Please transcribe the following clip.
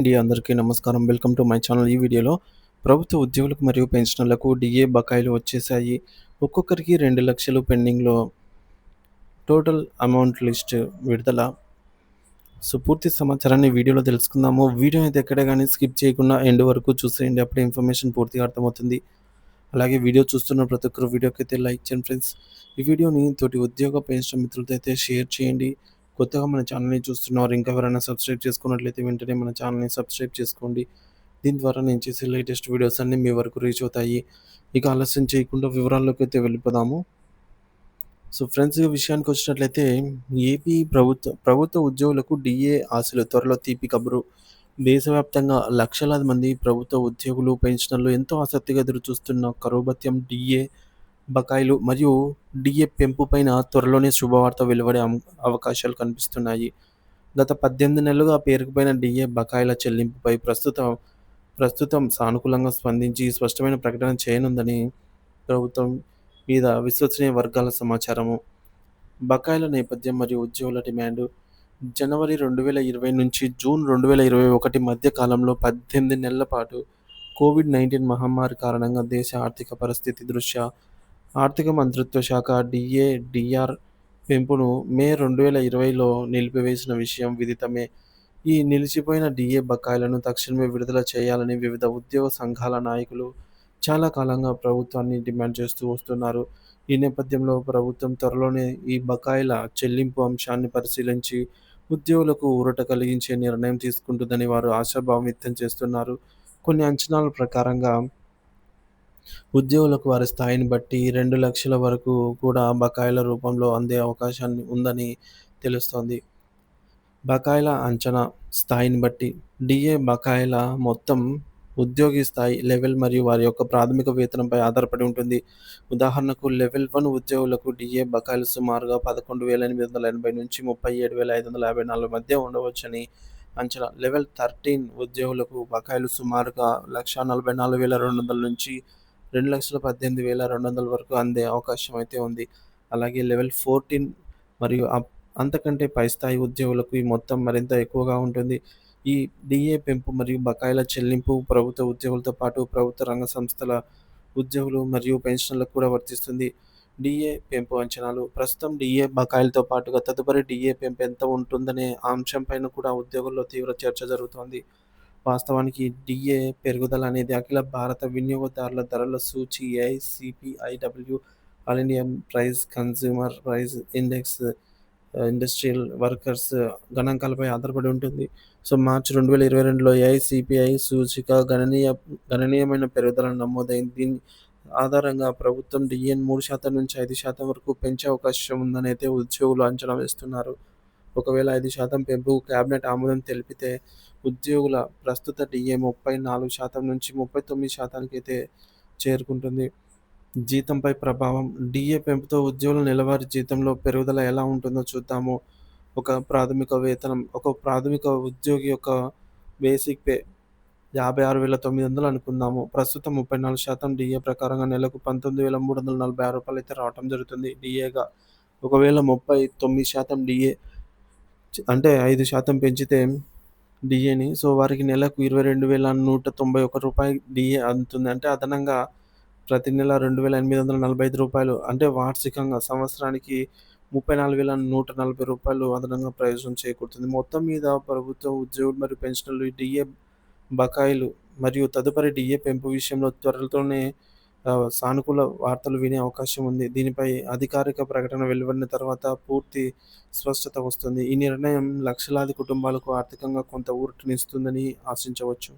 అండి అందరికీ నమస్కారం. Welcome to my channel. ఈ వీడియోలో ప్రభుత్వ ఉద్యోగులకు మరియు పెన్షనర్లకు డిఏ బకాయిలు వచ్చేసాయి ఒక్కొక్కరికి రెండు లక్షలు పెండింగ్లో టోటల్ అమౌంట్ లిస్ట్ విడుదల. సో పూర్తి సమాచారాన్ని వీడియోలో తెలుసుకుందాము. వీడియో అయితే ఎక్కడ కానీ స్కిప్ చేయకుండా ఎండ్ వరకు చూసేయండి. అప్పుడే ఇన్ఫర్మేషన్ పూర్తిగా అర్థమవుతుంది. అలాగే వీడియో చూస్తున్న ప్రతి ఒక్కరు వీడియోకి అయితే లైక్ చేయండి ఫ్రెండ్స్. ఈ వీడియోని తోటి ఉద్యోగ పెన్షన్ మిత్రులతో అయితే షేర్ చేయండి. కొత్తగా మన ఛానల్ని చూస్తున్నారు ఇంకా ఎవరైనా సబ్స్క్రైబ్ చేసుకున్నట్లయితే వెంటనే మన ఛానల్ని సబ్స్క్రైబ్ చేసుకోండి. దీని ద్వారా నేను చేసే లేటెస్ట్ వీడియోస్ అన్నీ మీ వరకు రీచ్ అవుతాయి. ఇక ఆలస్యం చేయకుండా వివరాల్లోకి అయితే వెళ్ళిపోదాము. సో ఫ్రెండ్స్ విషయానికి వచ్చినట్లయితే ఏపీ ప్రభుత్వ ప్రభుత్వ ఉద్యోగులకు డిఏ ఆశలు త్వరలో తీపి కబురు. దేశవ్యాప్తంగా లక్షలాది మంది ప్రభుత్వ ఉద్యోగులు పెన్షనర్లు ఎంతో ఆసక్తిగా ఎదురు చూస్తున్న కరోబత్యం డిఏ బకాయిలు మరియు డిఏ పెంపు పైన త్వరలోనే శుభవార్త వెలువడే అవకాశాలు కనిపిస్తున్నాయి. గత పద్దెనిమిది నెలలుగా పేరుకుపోయిన డిఏ బకాయిల చెల్లింపుపై ప్రస్తుతం ప్రస్తుతం సానుకూలంగా స్పందించి స్పష్టమైన ప్రకటన చేయనుందని ప్రభుత్వం మీద విశ్వసనీయ వర్గాల సమాచారము. బకాయిల నేపథ్యం మరియు ఉద్యోగుల డిమాండ్. జనవరి రెండు వేల ఇరవై నుంచి జూన్ రెండు వేల ఇరవై ఒకటి మధ్య కాలంలో పద్దెనిమిది నెలల పాటు కోవిడ్ నైన్టీన్ మహమ్మారి కారణంగా దేశ ఆర్థిక పరిస్థితి దృష్ట్యా ఆర్థిక మంత్రిత్వ శాఖ డిఏ డిఆర్ పెంపును మే రెండు వేల ఇరవైలో నిలిపివేసిన విషయం విదితమే. ఈ నిలిచిపోయిన డిఏ బకాయిలను తక్షణమే విడుదల చేయాలని వివిధ ఉద్యోగ సంఘాల నాయకులు చాలా కాలంగా ప్రభుత్వాన్ని డిమాండ్ చేస్తూ వస్తున్నారు. ఈ నేపథ్యంలో ప్రభుత్వం త్వరలోనే ఈ బకాయిల చెల్లింపు అంశాన్ని పరిశీలించి ఉద్యోగులకు ఊరట కలిగించే నిర్ణయం తీసుకుంటుందని వారు ఆశాభావం వ్యక్తం చేస్తున్నారు. కొన్ని అంచనాల ప్రకారంగా ఉద్యోగులకు వారి స్థాయిని బట్టి రెండు లక్షల వరకు కూడా బకాయిల రూపంలో అందే అవకాశాన్ని ఉందని తెలుస్తోంది. బకాయిల అంచనా స్థాయిని బట్టి డిఏ బకాయిల మొత్తం ఉద్యోగి స్థాయి లెవెల్ మరియు వారి యొక్క ప్రాథమిక వేతనంపై ఆధారపడి ఉంటుంది. ఉదాహరణకు లెవెల్ వన్ ఉద్యోగులకు డిఏ బకాయిలు సుమారుగా పదకొండు వేల ఎనిమిది వందల ఎనభై నుంచి ముప్పై ఏడు వేల ఐదు వందల యాభై నాలుగు మధ్య ఉండవచ్చని అంచనా. లెవెల్ థర్టీన్ ఉద్యోగులకు బకాయిలు సుమారుగా లక్ష నలభై నాలుగు వేల రెండు వందల నుంచి రెండు లక్షల పద్దెనిమిది వేల రెండు వందల వరకు అందే అవకాశం అయితే ఉంది. అలాగే లెవెల్ ఫోర్టీన్ మరియు అంతకంటే పై స్థాయి ఉద్యోగులకు ఈ మొత్తం మరింత ఎక్కువగా ఉంటుంది. ఈ డిఏ పెంపు మరియు బకాయిల చెల్లింపు ప్రభుత్వ ఉద్యోగులతో పాటు ప్రభుత్వ రంగ సంస్థల ఉద్యోగులు మరియు పెన్షన్లకు కూడా వర్తిస్తుంది. డిఏ పెంపు అంచనాలు ప్రస్తుతం డిఏ బకాయిలతో పాటుగా తదుపరి డిఏ పెంపు ఎంత ఉంటుందనే అంశంపైన కూడా ఉద్యోగుల్లో తీవ్ర చర్చ జరుగుతోంది. వాస్తవానికి డిఏ పెరుగుదల అనేది అఖిల భారత వినియోగదారుల ధరల సూచి AICPIW all India price consumer price index industrial workers గణాంకాలపై ఆధారపడి ఉంటుంది. సో మార్చి రెండు వేల ఇరవై రెండులో ఏఐసిపిఐ సూచిక గణనీయ గణనీయమైన పెరుగుదల నమోదైంది. దీని ఆధారంగా ప్రభుత్వం డిఎన్ మూడు శాతం నుంచి ఐదు శాతం వరకు పెంచే అవకాశం ఉందని అయితే ఉద్యోగులు అంచనా వేస్తున్నారు. ఒకవేళ ఐదు శాతం పెంపు కేబినెట్ ఆమోదం తెలిపితే ఉద్యోగుల ప్రస్తుత డిఏ ముప్పై నాలుగు శాతం నుంచి ముప్పై తొమ్మిది శాతానికి అయితే చేరుకుంటుంది. జీతంపై ప్రభావం. డిఏ పెంపుతో ఉద్యోగుల నెలవారీ జీతంలో పెరుగుదల ఎలా ఉంటుందో చూద్దాము. ఒక ప్రాథమిక వేతనం. ఒక ప్రాథమిక ఉద్యోగి యొక్క బేసిక్ పే యాభై ఆరు వేల తొమ్మిది వందలు అనుకుందాము. ప్రస్తుతం ముప్పై నాలుగు శాతం డిఏ ప్రకారంగా నెలకు పంతొమ్మిది వేల మూడు వందల నలభై ఆరు రూపాయలు అయితే రావటం జరుగుతుంది. డిఏగా. ఒకవేళ ముప్పై తొమ్మిది శాతం డిఏ అంటే ఐదు శాతం పెంచితే డిఏని. సో వారికి నెలకు ఇరవై రెండు వేల నూట తొంభై ఒక రూపాయి డిఏ అందుతుంది. అంటే అదనంగా ప్రతి నెల రెండు వేల ఎనిమిది వందల నలభై ఐదు రూపాయలు అంటే వార్షికంగా సంవత్సరానికి ముప్పై నాలుగు వేల నూట నలభై రూపాయలు అదనంగా ప్రయోజనం చేకూరుతుంది. మొత్తం మీద ప్రభుత్వం ఉద్యోగులు మరియు పెన్షన్లు డిఏ బకాయిలు మరియు తదుపరి డిఏ పెంపు విషయంలో త్వరలోనే సానుకూల వార్తలు వినే అవకాశం ఉంది. దీనిపై అధికారిక ప్రకటన వెలువడిన తర్వాత పూర్తి స్పష్టత వస్తుంది. ఈ నిర్ణయం లక్షలాది కుటుంబాలకు ఆర్థికంగా కొంత ఊరటనిస్తుందని ఆశించవచ్చు.